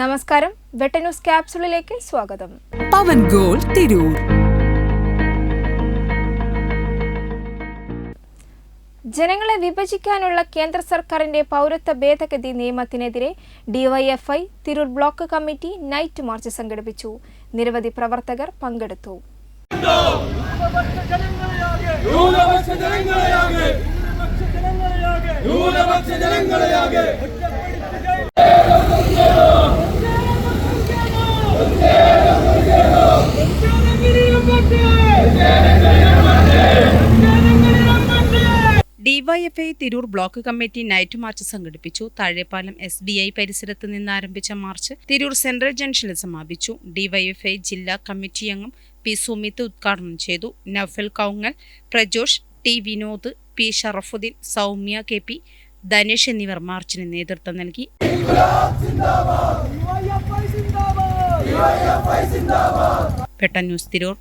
നമസ്കാരം. വെട്ട ന്യൂസ് ക്യാപ്സുളിലേക്ക് സ്വാഗതം. പവൻ ഗോൾ തിരൂർ. ജനങ്ങളെ വിഭജിക്കാനുള്ള കേന്ദ്ര സർക്കാരിന്റെ പൗരത്വ ഭേദഗതി നിയമത്തിനെതിരെ DYFI Tirur block committee night march സംഘടിപ്പിച്ചു. നിരവധി പ്രവർത്തകർ പങ്കെടുത്തു. ന്യൂനപക്ഷ ജനങ്ങളെയാകെ ന്യൂനപക്ഷ ജനങ്ങളെയാകെ DYFI Tirur block committee night march സംഘടിപ്പിച്ചു. താഴെപ്പാലം എസ് ബി ഐ പരിസരത്ത് നിന്ന് ആരംഭിച്ച മാർച്ച് തിരൂർ സെൻട്രൽ ജംഗ്ഷനിൽ സമാപിച്ചു. ഡിവൈഎഫ്ഐ ജില്ലാ കമ്മിറ്റി അംഗം പി സുമിത് ഉദ്ഘാടനം ചെയ്തു. Nafal Kaungal Prajosh T Vinod P Sharafuddin Soumya K P Dhanesh എന്നിവർ മാർച്ചിന് നേതൃത്വം നൽകി. പെട്ട ന്യൂസ് തിരൂർ